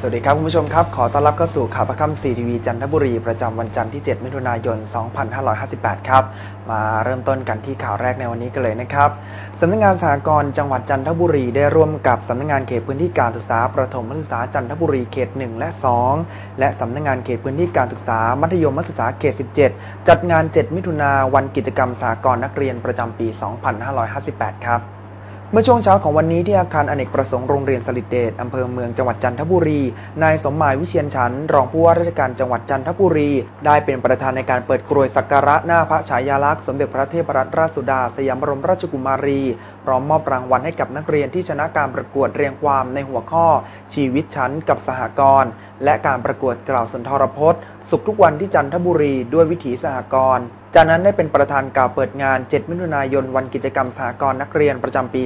สวัสดีครับ คุณผู้ชมครับ ขอต้อนรับเข้าสู่ข่าวประคำซีทีวีจันทบุรีประจำวันจันทร์ที่ 7 มิถุนายน 2558 ครับ มาเริ่มต้นกันที่ข่าวแรกในวันนี้กันเลยนะครับสำนักงานสหกรณ์จังหวัดจันทบุรีได้ร่วมกับสำนักงานเขตพื้นที่การศึกษาประถมศึกษาจันทบุรีเขต 1 และ 2 และสำนักงานเขตพื้นที่การศึกษามัธยมศึกษาเขต 17 จัดงาน 7 มิถุนาวันกิจกรรมสหกรณ์นักเรียนประจำปี 2558 ครับ เมื่อช่วงเช้าของวันนี้ที่อาคารอเนกประสงค์โรงเรียนสลิดเดชอำเภอเมืองจังหวัดจันทบุรี นายสมหมายวิเชียนฉันรองผู้ว่าราชการจังหวัดจันทบุรี ได้เป็นประธานในการเปิดกรวยสักการะหน้าพระฉายาลักษณ์สมเด็จพระเทพรัตนราชสุดาสยามบรมราชกุมารี พร้อมมอบรางวัลให้กับนักเรียนที่ชนะการประกวดเรียงความในหัวข้อ ชีวิตฉันกับสหกรณ์และการประกวดกล่าวสุนทรพจน์ สุขทุกวันที่จันทบุรีด้วยวิถีสหกรณ์ จากนั้นได้เป็นประธานกล่าวเปิดงาน 7 มิถุนายน วันกิจกรรมสากรนักเรียนประจำปี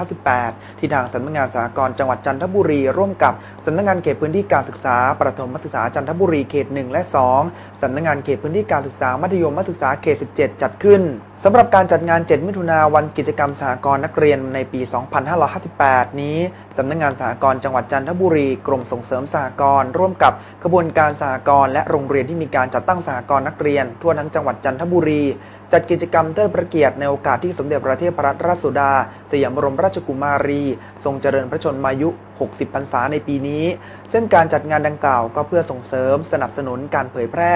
2558 ที่ทางสำนักงานสากรจังหวัดจันทบุรี ร่วมกับสำนักงานเขตพื้นที่การศึกษา ประถมศึกษาจันทบุรีเขต 1 และ 2สำนักงานเขตพื้นที่การศึกษามัธยมศึกษาเขต 17 จัดขึ้น สำหรับการจัดงาน 7 มิถุนาวันกิจกรรมสหกรณ์นักเรียนในปี 2558 นี้ สำนักงานสหกรณ์จังหวัดจันทบุรี กรมส่งเสริมสหกรณ์ร่วมกับขบวนการสหกรณ์และโรงเรียนที่มีการจัดตั้งสหกรณ์นักเรียน ทั่วทั้งจังหวัดจันทบุรี จัดกิจกรรมเทิดพระเกียรติในโอกาสที่สมเด็จพระเทพรัตนราชสุดา สยามบรมราชกุมารี ทรงเจริญพระชนมายุ 60 พรรษาในปีนี้ ซึ่งการจัดงานดังกล่าวก็เพื่อส่งเสริมสนับสนุนการเผยแพร่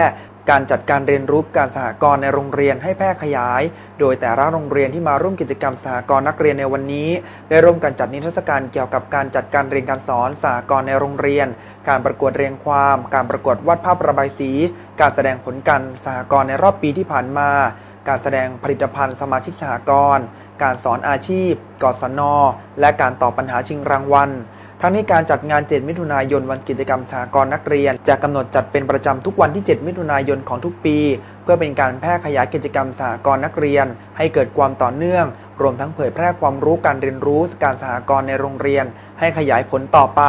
การจัดการเรียนรู้การสหกรณ์ในโรงเรียนให้แพร่ขยาย โดยแต่ละโรงเรียนที่มาร่วมกิจกรรมสหกรณ์นักเรียนในวันนี้ ได้ร่วมกันจัดนิทรรศการเกี่ยวกับการจัดการเรียนการสอนสหกรณ์ในโรงเรียน การประกวดเรียงความ การประกวดวาดภาพระบายสี การแสดงผลการสหกรณ์ในรอบปีที่ผ่านมา การแสดงผลิตภัณฑ์สมาชิกสหกรณ์การสอนอาชีพ กศน และการตอบปัญหาชิงรางวัล ทั้งนี้การจัดงาน 7 มิถุนายนวันกิจกรรมสหกรณ์นักเรียน จะกำหนดจัดเป็นประจำทุกวันที่ 7 มิถุนายนของทุกปี เพื่อเป็นการแพร่ขยายกิจกรรมสหกรณ์นักเรียน ให้เกิดความต่อเนื่อง รวมทั้งเผยแพร่ความรู้การเรียนรู้การสหกรณ์ในโรงเรียน ให้ขยายผลต่อไป